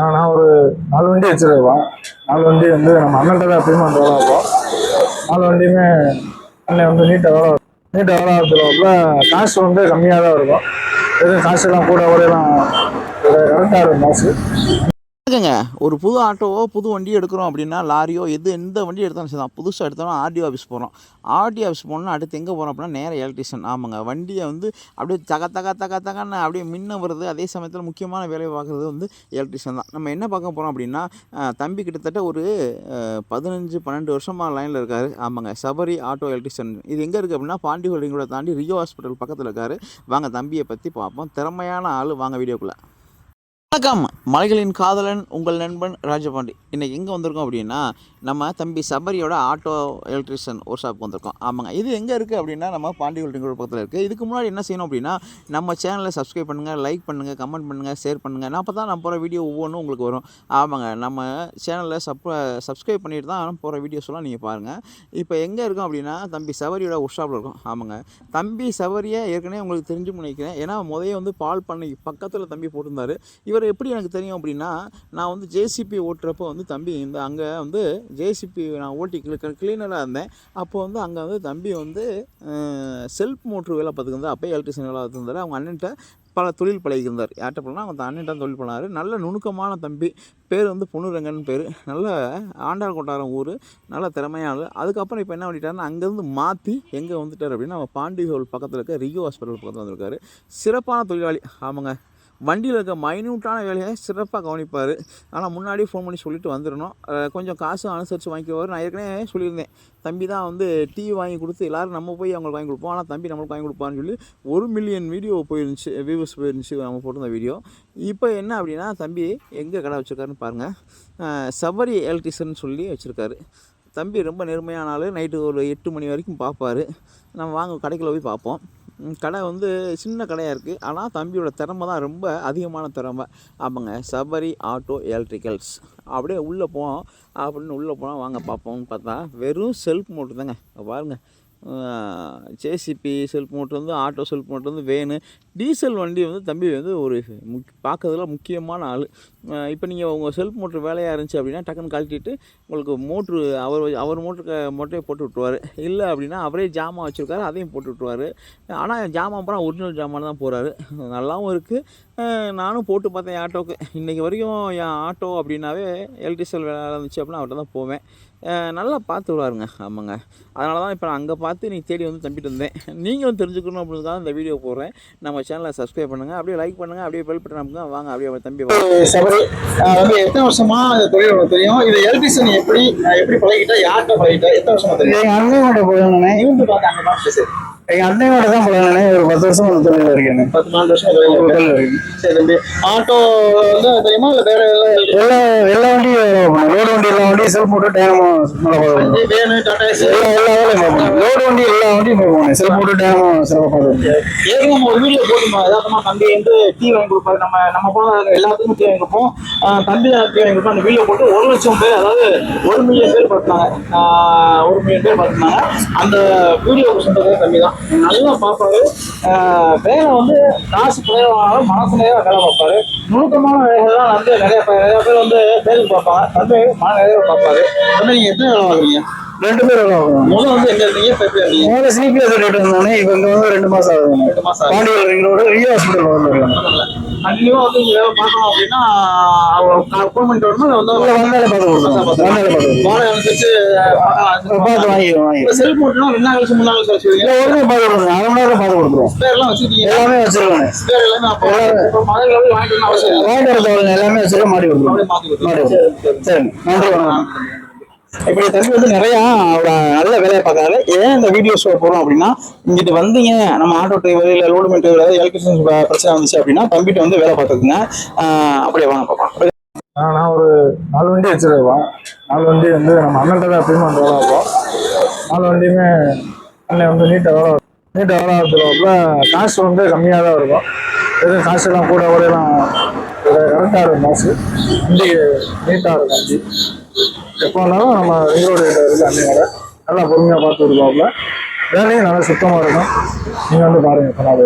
நான் நான் ஒரு நாலு வண்டி வச்சிருக்கோம் நாலு வண்டி வந்து நம்ம அண்ணன்ட்ட தான் எப்பயுமே அந்த வேலை வைப்போம் நாலு வண்டியுமே அண்ணன் வந்து நீட்டாக வேலை நீட்டாக வேலை வைக்கிறப்ப காசு வந்து கம்மியாக தான் இருக்கும். எதுவும் காசுலாம் கூட கூடலாம் கரெக்டாக இருக்கும் காசு. இருக்குங்க ஒரு புது ஆட்டோவோ புது வண்டி எடுக்கிறோம் அப்படின்னா லாரியோ எது எந்த வண்டி எடுத்தாலும் சரி தான். புதுசாக எடுத்தாலும் ஆர்டிஓ ஆஃபீஸ் போகிறோம் ஆர்டிஓ ஆஃபீஸ் போனோம்னா அடுத்து எங்கே போகிறோம் அப்படின்னா நேராக எலக்ட்ரிஷியன் ஆமாங்க. வண்டியை வந்து அப்படியே தக தக தக தகன்னு அப்படியே மின்ன வருது அதே சமயத்தில் முக்கியமான வேலையை பார்க்குறது வந்து எலக்ட்ரிஷியன் தான். நம்ம என்ன பார்க்க போகிறோம் அப்படின்னா தம்பி கிட்டத்தட்ட ஒரு பதினஞ்சு பன்னெண்டு வருஷமாக லைனில் இருக்கார். ஆமாங்க. சபரி ஆட்டோ எலக்ட்ரிஷியன் இது எங்கே இருக்குது அப்படின்னா பாண்டி ஹோல்டிங்கோட தாண்டி ரியோ ஹாஸ்பிட்டல் பக்கத்தில் இருக்கார். வாங்க தம்பியை பற்றி பார்ப்போம். திறமையான ஆள். வாங்க வீடியோக்குள்ளே. வணக்கம். மலைகளின் காதலன் உங்கள் நண்பன் ராஜபாண்டி. இன்றைக்கி எங்கே வந்திருக்கோம் அப்படின்னா நம்ம தம்பி சபரியோட ஆட்டோ எலக்ட்ரிஷியன் ஒர்க் ஷாப் வந்திருக்கோம். ஆமாங்க. இது எங்கே இருக்குது அப்படின்னா நம்ம பாண்டி ஹோல்டிங்கோட பக்கத்தில் இருக்குது இதுக்கு முன்னாடி என்ன செய்யணும் அப்படின்னா நம்ம சேனலை சப்ஸ்கிரைப் பண்ணுங்கள் லைக் பண்ணுங்கள் கமெண்ட் பண்ணுங்கள் ஷேர் பண்ணுங்கள் அப்போ தான் நான் போகிற வீடியோ ஒவ்வொன்றும் உங்களுக்கு வரும். ஆமாங்க. நம்ம சேனலில் சப் சப்ஸ்கிரைப் பண்ணிட்டு தான் போகிற வீடியோஸ்லாம் நீங்கள் பாருங்கள் இப்போ எங்கே இருக்கோம் அப்படின்னா தம்பி சபரியோட ஒர்க் ஷாப்பில் இருக்கும். ஆமாங்க. தம்பி சபரியை ஏற்கனவே உங்களுக்கு தெரிஞ்சு நினைக்கிறேன். ஏன்னா முதல்ல வந்து பால் பண்ணை பக்கத்தில் தம்பி போட்டிருந்தாரு. இவர் எப்படி எனக்கு தெரியும் அப்படின்னா நான் வந்து ஜேசிபி ஓட்டுறப்போ வந்து தம்பி இந்த அங்கே வந்து ஜேசிபி நான் ஓட்டி கிளீனராக இருந்தேன். அப்போ வந்து அங்கே வந்து தம்பி வந்து செல்ஃப் மோட்ரு வேலை பார்த்துக்கிறது அப்போயே எலக்ட்ரிஷியன் வேலை பார்த்துருந்தாரு அவங்க அண்ணன்ட்ட பல தொழில் பழகியிருந்தார் யார்கிட்ட போனால் அவங்க அண்ணன்ட்ட தொழில் பண்ணார். நல்ல நுணுக்கமான தம்பி. பேர் வந்து பொண்ணுரங்கன் பேர். நல்ல ஆண்டாள் கொட்டாரம் ஊர். நல்ல திறமையான அதுக்கப்புறம் இப்போ என்ன பண்ணிட்டாருன்னா அங்கேருந்து மாற்றி எங்கே வந்துட்டார் அப்படின்னா நம்ம பாண்டி ஹோல் பக்கத்தில் இருக்க ரியோ ஹாஸ்பிட்டல் பக்கத்தில் வந்திருக்காரு. சிறப்பான தொழிலாளி. ஆமாங்க. வண்டியில் இருக்க மைன்யூட்டான வேலையை சிறப்பாக கவனிப்பார். ஆனால் முன்னாடியே ஃபோன் பண்ணி சொல்லிட்டு வந்துடணும் கொஞ்சம் காசு அனுசரித்து வாங்கிக்குவார் நான் ஏற்கனவே சொல்லியிருந்தேன். தம்பி தான் வந்து டீ வாங்கி கொடுத்து எல்லோரும் நம்ம போய் அவங்களுக்கு வாங்கி கொடுப்போம். ஆனால் தம்பி நம்மளுக்கு வாங்கி கொடுப்பான்னு சொல்லி ஒரு மில்லியன் வீடியோ போயிருந்துச்சு. வியூவர்ஸ் போயிருந்துச்சு. நம்ம போட்டிருந்த வீடியோ இப்போ என்ன அப்படின்னா தம்பி எங்கே கடை வச்சுருக்காருன்னு பாருங்கள் சபரி எலக்ட்ரிஷன் சொல்லி வச்சுருக்காரு. தம்பி ரொம்ப நேர்மையான ஆள். நைட்டு ஒரு எட்டு மணி வரைக்கும் பார்ப்பாரு. நம்ம வாங்க கடைக்குள்ளே போய் பார்ப்போம். கடை வந்து சின்ன கடையாக இருக்குது ஆனால் தம்பியோட திறமை தான் ரொம்ப அதிகமான திறமை. ஆமாங்க சபரி ஆட்டோ எலக்ட்ரிக்கல்ஸ் அப்படியே உள்ளே போவோம். அப்படின்னு உள்ளே போனால் வாங்க பார்ப்போம்னு பார்த்தா வெறும் செல்ஃப் மோட்ரு தாங்க. பாருங்கள் ஜேசிபி செல்ஃப் மோட்ரு வந்து ஆட்டோ செல்ஃப் மோட்ரு வந்து வேனு டீசல் வண்டி வந்து தம்பி வந்து ஒரு முக் பார்க்கறதுல முக்கியமான ஆள். இப்போ நீங்கள் உங்கள் செல்ஃப் மோட்ரு வேலையாக இருந்துச்சு அப்படின்னா டக்குன்னு கழட்டிட்டு உங்களுக்கு மோட்ரு அவர் அவர் மோட்ரு மோட்டரே போட்டு விட்ருவார் இல்லை அப்படின்னா அவரே ஜாமான் வச்சுருக்காரு அதையும் போட்டு விட்ருவார் ஆனால் ஜாமான் பூரா ஒரிஜினல் ஜாமான் தான் போகிறாரு நல்லாவும் இருக்குது நானும் போட்டு பார்த்தேன் என் ஆட்டோவுக்கு இன்றைக்கி வரைக்கும் என் ஆட்டோ அப்படின்னாவே எலக்ட்ரிசல் வேலை இருந்துச்சு அப்படின்னா அவர்கிட்ட தான் போவேன். நல்லா பார்த்து விடுவாருங்க. ஆமாங்க. அதனால தான் இப்போ நான் அங்கே பார்த்து நீ தேடி வந்து தம்பிட்டு வந்தேன். நீங்களும் தெரிஞ்சுக்கணும் அப்படின்றதுக்காக இந்த வீடியோ போடுறேன். நம்ம சேனலை சப்ஸ்கிரைப் பண்ணுங்கள் அப்படியே லைக் பண்ணுங்கள் அப்படியே பெல் பட்டன் அமுங்க வாங்க அப்படியே தம்பி வாங்க சபரி வந்து எத்தனை வருஷமா இந்த தொழில் உனக்கு தெரியும்? இது எலக்ட்ரிஷியன் எப்படி எப்படி பழகிட்ட? யார்கிட்ட பழகிட்ட? எத்தனை வருஷமா தெரியும்? எங்கள் அண்ணனோட பழகினே இருந்து பார்த்து அங்க பார்த்து சரி எங்கள் அண்ணனோட தான் பழகினே ஒரு பத்து வருஷம் அந்த தொழில் இருக்கேன். பத்து நாலு வருஷம் தொழில் இருக்கு. சரி தம்பி. ஆட்டோ வந்து தெரியுமா? இல்ல வேற எல்லாம் எல்லா எல்லா வண்டியும் வண்டி செல்ஃப் போட்டு ஏசி எல்லா வேலையும் லோடு வண்டி எல்லா வண்டியும் பார்ப்போம் செல்ஃப் போட்டு டைனமோ சிறப்பாக ஏற்கனவே நம்ம ஒரு வீடியோ போட்டுமா யதார்த்தமா தம்பி வந்து டீ வாங்கி கொடுப்பாரு. நம்ம நம்ம போன எல்லாத்துக்கும் டீ வாங்கி கொடுப்போம். தம்பி தான் டீ வாங்கி கொடுப்போம் அந்த வீடியோ போட்டு ஒரு லட்சம் பேர் அதாவது ஒரு மில்லியன் பேர் பார்த்தாங்க ஒரு மில்லியன் பேர் பார்த்தாங்க அந்த வீடியோ சொல்றது தம்பி தான். நல்லா பார்ப்பாரு. வேலை வந்து காசு குறைவானாலும் மனசு நிறைய வேலை பார்ப்பாரு. நுணுக்கமான வேலைகள் தான் வந்து நிறைய பேர் நிறைய பேர் வந்து பேருக்கு பார்ப்பாங்க. தம்பி மன நிறைய பார்ப்பாரு தம்பி நீங்க எத்தனை வேலை வாங்குறீங்க பார்ப்போம் முதல்ல வந்து எங்க இருந்தீங்க முதல்ல சிபிஎஸ் சொல்லிட்டு வந்தானே இப்போ இங்கே வந்து ரெண்டு மாதம் ஆகுது. ரெண்டு மாசம் ஆகுது. பாண்டியல் ரிங்கோட ரியோ ஹாஸ்பிட்டல் வந்துருக்காங்க கண்டிப்பா வந்து இங்க வேலை பார்க்கணும் அப்படின்னா ஃபோன் பண்ணிட்டு வரணும் வந்து வந்தாலே பார்த்து கொடுத்துருவோம் வந்தாலே பார்த்து வாடகை அனுசரிச்சு பார்த்து வாங்கி. இப்போ செல்ஃப் மோட்னா ரெண்டு கழிச்சு மூணு நாள் கழிச்சு இல்லை உடனே பார்த்து கொடுத்துருவோம் அரை மணி நேரம் பார்த்து வச்சிருக்கீங்க. எல்லாமே வச்சிருக்காங்க ஸ்பேர் எல்லாமே அப்போ வாங்கிட்டு எல்லாமே வச்சிருக்க மாத்தி மாட்டி கொடுத்துருவோம் கொடுத்துருவோம். சரி நன்றி வணக்கம். இப்படி தம்பி வந்து நிறையா அவரோட நல்ல வேலையை பார்க்கறாரு ஏன் இந்த வீடியோ ஷோ போகிறோம் அப்படின்னா இங்கிட்டு வந்தீங்க நம்ம ஆட்டோ டிரைவர் இல்லை லோடு டிரைவர் ஏதாவது எலக்ட்ரிஷன் பிரச்சனை வந்துச்சு அப்படின்னா தம்பிட்டு வந்து வேலை பார்த்துக்குங்க. அப்படியே வாங்க பார்ப்போம் நான் ஒரு நாலு வண்டி வச்சிருக்கோம் நாலு வண்டி வந்து நம்ம அண்ணன்ட்ட தான் எப்பயுமே வேலை வைப்போம் நாலு வண்டியுமே அண்ணன் வந்து நீட்டாக வேலை நீட்டாக வேலை வைக்கிறப்ப காசு வந்து கம்மியாக தான் இருக்கும். எதுவும் காசுலாம் கூட கூடலாம் கரெக்டாக இருக்கும் காசு வண்டி நீட்டாக இருக்கும். வண்டி எப்போ வேணாலும் நம்ம ஈரோடு கிட்ட அன்னையோட நல்லா பொறுமையாக பார்த்து இருப்பாப்புல வேலையும் நல்லா சுத்தமாக இருக்கும் நீங்கள் வந்து பாருங்கள் இப்போ நான்